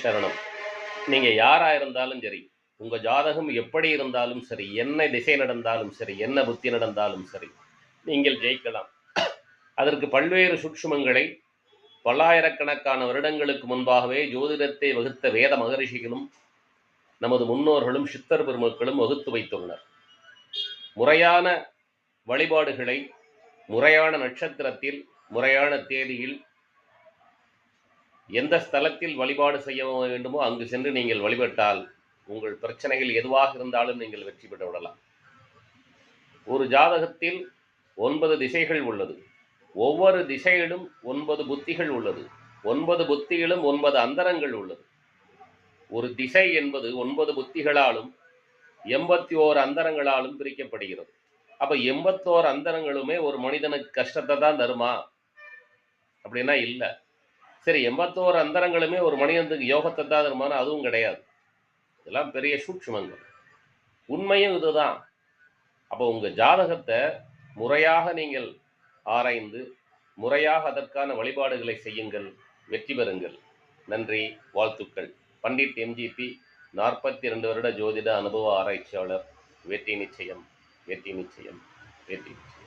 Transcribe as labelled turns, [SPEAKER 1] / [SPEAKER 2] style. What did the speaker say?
[SPEAKER 1] சரணம் நீங்கள் யாராக இருந்தாலும் சரி உங்கள் ஜாதகம் எப்படி இருந்தாலும் சரி என்ன திசை நடந்தாலும் சரி என்ன புத்தி நடந்தாலும் சரி நீங்கள் ஜெயிக்கலாம். அதற்கு பல்வேறு சுட்சுமங்களை பல்லாயிரக்கணக்கான வருடங்களுக்கு முன்பாகவே ஜோதிடத்தை வகுத்த வேத மகரிஷிகளும் நமது முன்னோர்களும் சித்தர் பெருமக்களும் வகுத்து வைத்துள்ளனர். முறையான வழிபாடுகளை முறையான நட்சத்திரத்தில் முறையான தேதியில் எந்த ஸ்தலத்தில் வழிபாடு செய்ய வேண்டுமோ அங்கு சென்று நீங்கள் வழிபட்டால் உங்கள் பிரச்சனைகள் எதுவாக இருந்தாலும் நீங்கள் வெற்றி பெற்று விடலாம். ஒரு ஜாதகத்தில் ஒன்பது திசைகள் உள்ளது. ஒவ்வொரு திசையிலும் ஒன்பது புத்திகள் உள்ளது. ஒன்பது புத்தியிலும் ஒன்பது அந்தரங்கள் உள்ளது. ஒரு திசை என்பது ஒன்பது புத்திகளாலும் எண்பத்தி ஓர் அந்தரங்களாலும் பிரிக்கப்படுகிறது. அப்ப எண்பத்தோரு அந்தரங்களுமே ஒரு மனிதனுக்கு கஷ்டத்தை தான் தருமா? அப்படின்னா இல்லை. சரி எண்பத்தோரு அந்தரங்களுமே ஒரு மனிதனுக்கு யோகத்தை தான் அதுவும் கிடையாது. இதெல்லாம் பெரிய சூட்சமங்கள். உண்மையும் இதுதான். அப்போ உங்கள் ஜாதகத்தை முறையாக நீங்கள் ஆராய்ந்து முறையாக அதற்கான வழிபாடுகளை செய்யுங்கள் வெற்றி பெறுங்கள். நன்றி வாழ்த்துக்கள். பண்டிட் எம்ஜிபி நாற்பத்தி ரெண்டு வருட ஜோதிட அனுபவ ஆராய்ச்சியாளர். வெற்றி நிச்சயம் வெற்றி நிச்சயம் வெற்றி நிச்சயம்.